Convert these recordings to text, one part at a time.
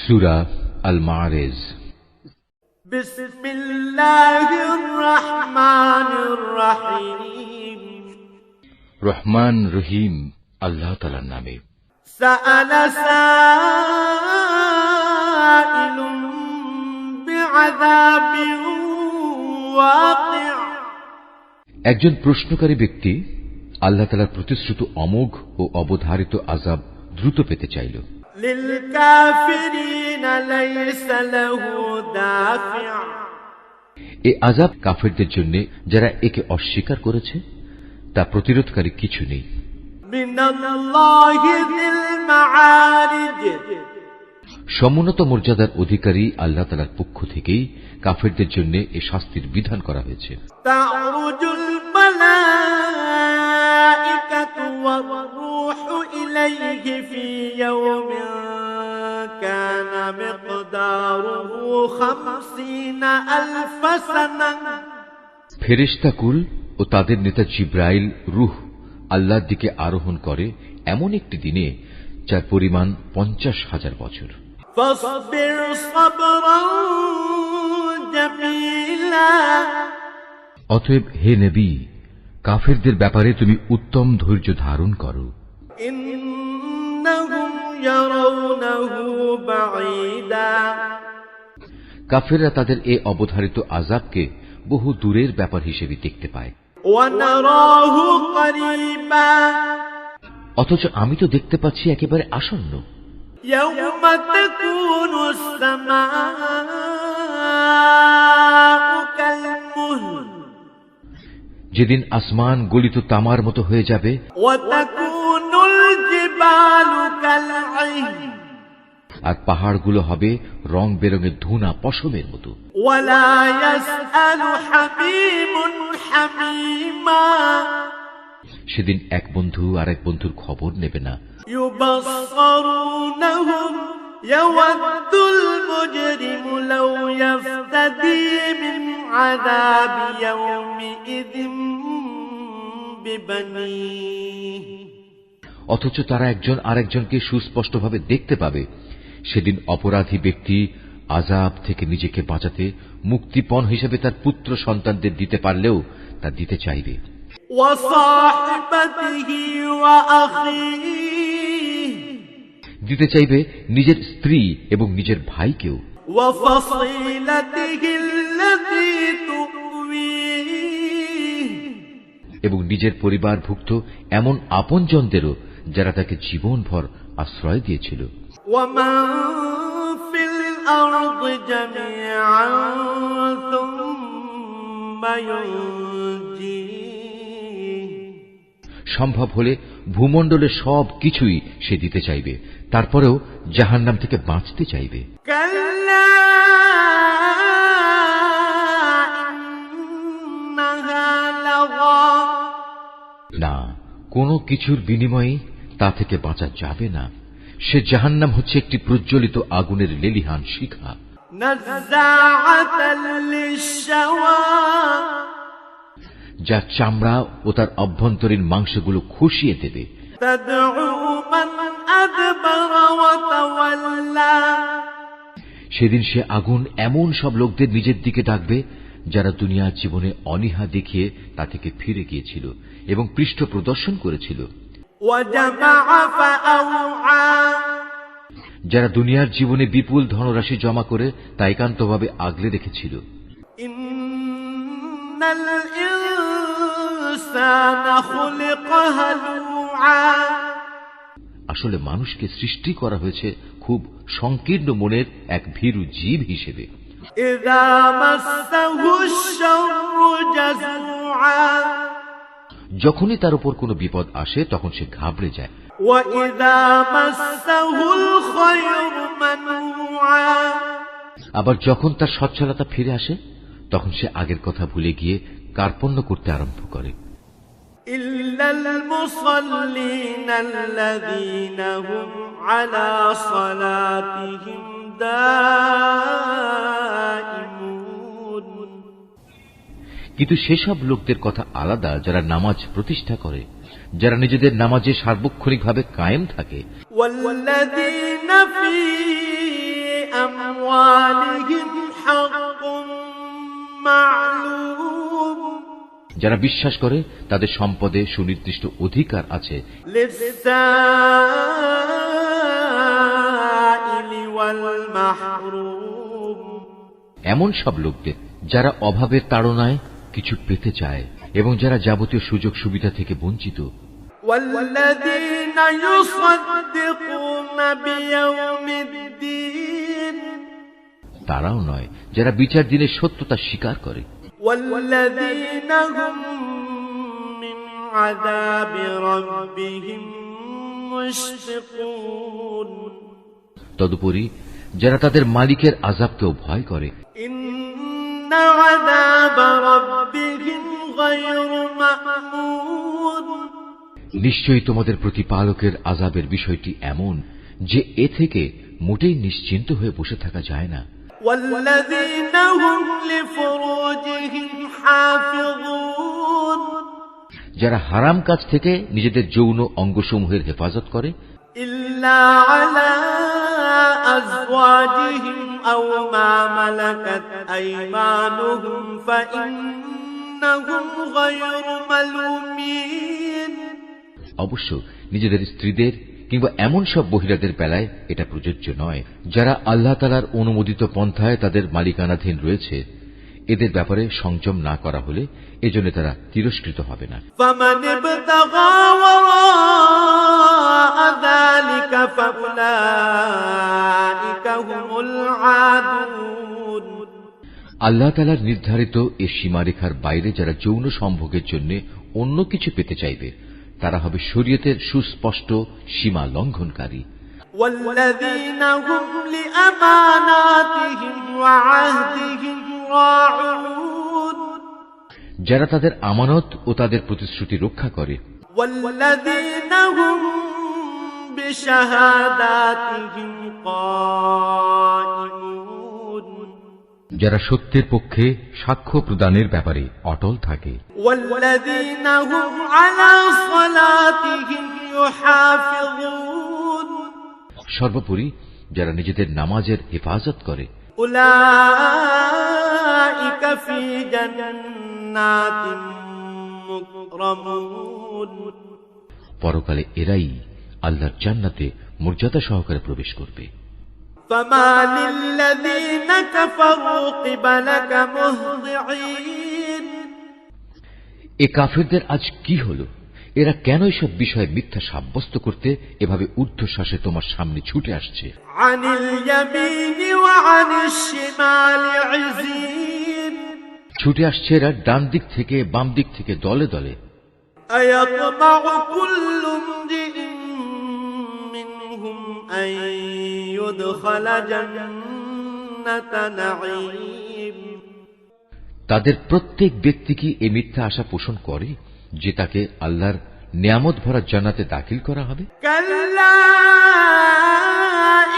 সুরা আল মারেজ بسم الله الرحمن الرحيم রহমান রহিম আল্লাহ তালার নামে سأل سائل بعذاب واقع একজন প্রশ্নকারী ব্যক্তি আল্লাহ তালার প্রতিশ্রুত অমোঘ ও অবধারিত আজাব দ্রুত পেতে চাইল এ আজাব কাফেরদের জন্য যারা একে অস্বীকার করেছে তা প্রতিরোধকারী কিছু নেই। সমুন্নত মর্যাদার অধিকারী আল্লাহ তালার পক্ষ থেকেই কাফেরদের জন্য এ শাস্তির বিধান করা হয়েছে। إليه في يوم كان مقداره خمسين ألف سنة ফেরেশতাকুল ও তাদের নেতা জিব্রাইল রুহ আল্লাহর দিকে আরোহণ করে এমন একটি দিনে যার পরিমাণ পঞ্চাশ হাজার বছর فاصبر صبرا جميلا অতএব হে নবী কাফেরদের ব্যাপারে তুমি উত্তম ধৈর্য ধারণ করো إنهم يرونه بعيدا কাফেররা তাদের এ অবধারিত আজাবকে বহু দূরের ব্যাপার হিসেবে দেখতে পায়। অথচ আমি তো দেখতে পাচ্ছি একেবারে আসন্ন। যেদিন আসমান গলিত তামার মতো হয়ে যাবে। আর পাহাড়গুলো হবে রং বেরঙের ধুনা পশমের মতো ولا يسأل حميم حميما সেদিন এক বন্ধু আর এক বন্ধুর খবর নেবে না يبصرونهم يود المجرم لو يفتدي من عذاب يومئذ ببنيه অথচ তারা একজন আরেকজনকে সুস্পষ্টভাবে দেখতে পাবে। সেদিন অপরাধী ব্যক্তি আজাব থেকে নিজেকে বাঁচাতে মুক্তিপণ হিসেবে তার পুত্র সন্তানদের দিতে পারলেও তা দিতে চাইবে। দিতে চাইবে নিজের স্ত্রী এবং নিজের ভাইকেও। এবং নিজের পরিবারভুক্ত এমন আপনজনদেরও যারা তাকে জীবনভর আশ্রয় দিয়েছিল। সম্ভব হলে ভূমণ্ডলের সব কিছুই সে দিতে চাইবে তারপরেও জাহান নাম থেকে বাঁচতে চাইবে। না কোনো কিছুর বিনিময়ে তা থেকে বাঁচা যাবে না। সে জাহান নাম হচ্ছে একটি প্রজ্বলিত আগুনের লেলিহান শিখা। যা চামড়া ও তার অভ্যন্তরীণ মাংসগুলো খুশিয়ে দেবে। সেদিন সে আগুন এমন সব লোকদের নিজের দিকে ডাকবে যারা দুনিয়ার জীবনে অনিহা দেখিয়ে তা থেকে ফিরে গিয়েছিল এবং পৃষ্ঠ প্রদর্শন করেছিল। যারা দুনিয়ার জীবনে বিপুল ধনরাশি জমা করে তা একান্তভাবে আগলে রেখেছিল إن الإنسان خلق هلوعا আসলে মানুষকে সৃষ্টি করা হয়েছে খুব সংকীর্ণ মনের এক ভীরু জীব হিসেবে إذا مسه الشر جزوعا যখনই তার উপর কোনো বিপদ আসে তখন সে ঘাবড়ে যায় وإذا مسه الخير منوعا আবার যখন তার সচ্ছলতা ফিরে আসে তখন সে আগের কথা ভুলে গিয়ে কার্পণ্য করতে আরম্ভ করে إلا المصلين الذين هم على صلاتهم دائمون কিন্তু সেসব লোকদের কথা আলাদা যারা নামাজ প্রতিষ্ঠা করে যারা নিজেদের নামাজে সার্বক্ষণিকভাবে কায়েম থাকে। যারা বিশ্বাস করে তাদের সম্পদে সুনির্দিষ্ট অধিকার আছে। এমন সব লোকদের যারা অভাবের তাড়নায় কিছু পেতে চায় এবং যারা যাবতীয় সুযোগ সুবিধা থেকে বঞ্চিত। তারাও নয় যারা বিচার দিনের সত্যতা স্বীকার করে। তদুপরি যারা তাদের মালিকের আজাবকেও ভয় করে। ইন إن عذاب ربهم غير مأمون নিশ্চয়ই তোমাদের প্রতিপালকের আজাবের বিষয়টি এমন যে এ থেকে মোটেই নিশ্চিন্ত হয়ে বসে থাকা যায় না والذين هم لفروجهم حافظون যারা হারাম কাজ থেকে নিজেদের যৌন অঙ্গসমূহের হেফাজত করে إلا على أزواجهم أو ما ملكت أيمانهم فإنهم غير ملومين অবশ্য নিজেদের স্ত্রীদের কিংবা এমন সব মহিলাদের বেলায় এটা প্রযোজ্য নয় যারা আল্লাহ তালার অনুমোদিত পন্থায় তাদের মালিকানাধীন রয়েছে এদের ব্যাপারে সংযম না করা হলে এজন্য তারা তিরস্কৃত হবে না فمن ابتغى وراء ذلك فأولئك هم العادون আল্লাহ তালার নির্ধারিত এ সীমারেখার বাইরে যারা যৌন সম্ভোগের জন্য অন্য কিছু পেতে চাইবে তারা হবে শরীয়তের সুস্পষ্ট সীমা লঙ্ঘনকারী والذين هم لأماناتهم وعهدهم راعون যারা তাদের আমানত ও তাদের প্রতিশ্রুতি রক্ষা করে والذين هم بشهاداتهم قائمون যারা সত্যের পক্ষে সাক্ষ্য প্রদানের ব্যাপারে অটল থাকে والذين هم على صلاتهم يحافظون সর্বোপরি যারা নিজেদের নামাজের হেফাজত করে أولئك في جنات مكرمون পরকালে এরাই আল্লাহর জান্নাতে মর্যাদা সহকারে প্রবেশ করবে فما للذين كفروا قبلك مهضعين এ কাফেরদের আজ কি হলো এরা কেন এসব বিষয়ে মিথ্যা সাব্যস্ত করতে এভাবে ঊর্ধ্বশ্বাসে তোমার সামনে ছুটে আসছে عن اليمين وعن الشمال عزين ছুটে আসছে এরা ডান দিক থেকে বাম দিক থেকে দলে দলে أيطمع كل امرئ منهم أن يدخل جنة نعيم তাদের প্রত্যেক ব্যক্তি কি এ মিথ্যা আশা পোষণ করে যে তাকে আল্লাহর নিয়ামত ভরা জান্নাতে দাখিল করা হবে كلا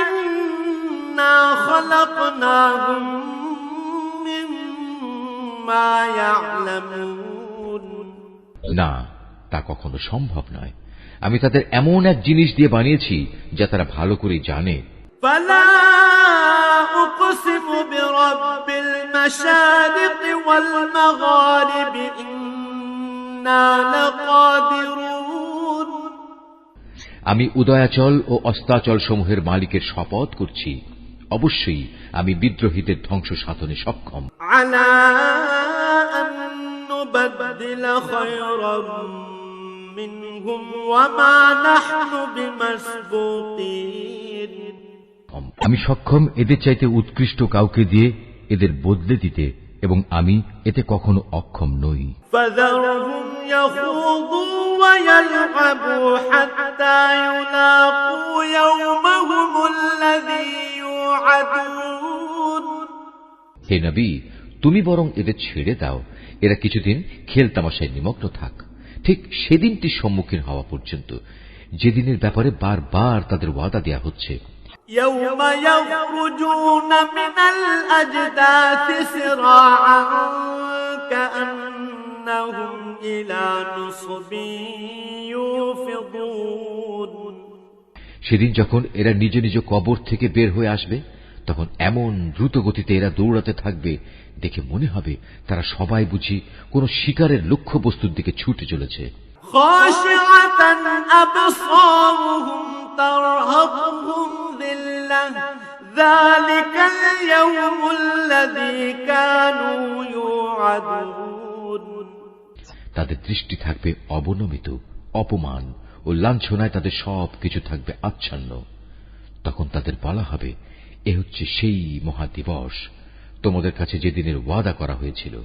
إنا خلقناهم مما يعلمون না তা কখনো সম্ভব নয় আমি তাদের এমন এক জিনিস দিয়ে বানিয়েছি যা তারা ভালো করে জানে। আমি উদয়াচল ও অস্তাচল সমূহের মালিকের শপথ করছি। অবশ্যই আমি বিদ্রোহীদের ধ্বংস সাধনে সক্ষম আলা منهم وما نحن بمسبوقين আমি সক্ষম এদের চাইতে উৎকৃষ্ট কাউকে দিয়ে এদের বদলে দিতে এবং আমি এতে কখনো অক্ষম নই فذرهم يخوضوا ويلعبوا حتى يلاقوا يومهم الذي يوعدون হে নবী তুমি বরং এদের ছেড়ে দাও এরা কিছুদিন খেল তামাশায় নিমগ্ন থাক ঠিক সেদিনটির সম্মুখীন হওয়া পর্যন্ত যেদিনের ব্যাপারে বারবার তাদের ওয়াদা দেয়া হচ্ছে يوم يخرجون من الأجداث سراعا كأنهم إلى نصب يوفضون সেদিন যখন এরা নিজ নিজ কবর থেকে বের হয়ে আসবে তখন এমন দ্রুত গতিতে এরা দৌড়াতে থাকবে দেখে মনে হবে তারা সবাই বুঝি কোন শিকারের লক্ষ্য বস্তুর দিকে ছুটে চলেছে। তাদের দৃষ্টি থাকবে অবনমিত অপমান ও লাঞ্ছনায় তাদের সব কিছু থাকবে আচ্ছন্ন। তখন তাদের বলা হবে এ হচ্ছে সেই মহাদিবস। তোমাদের কাছে যেদিনের ওয়াদা করা হয়েছিল।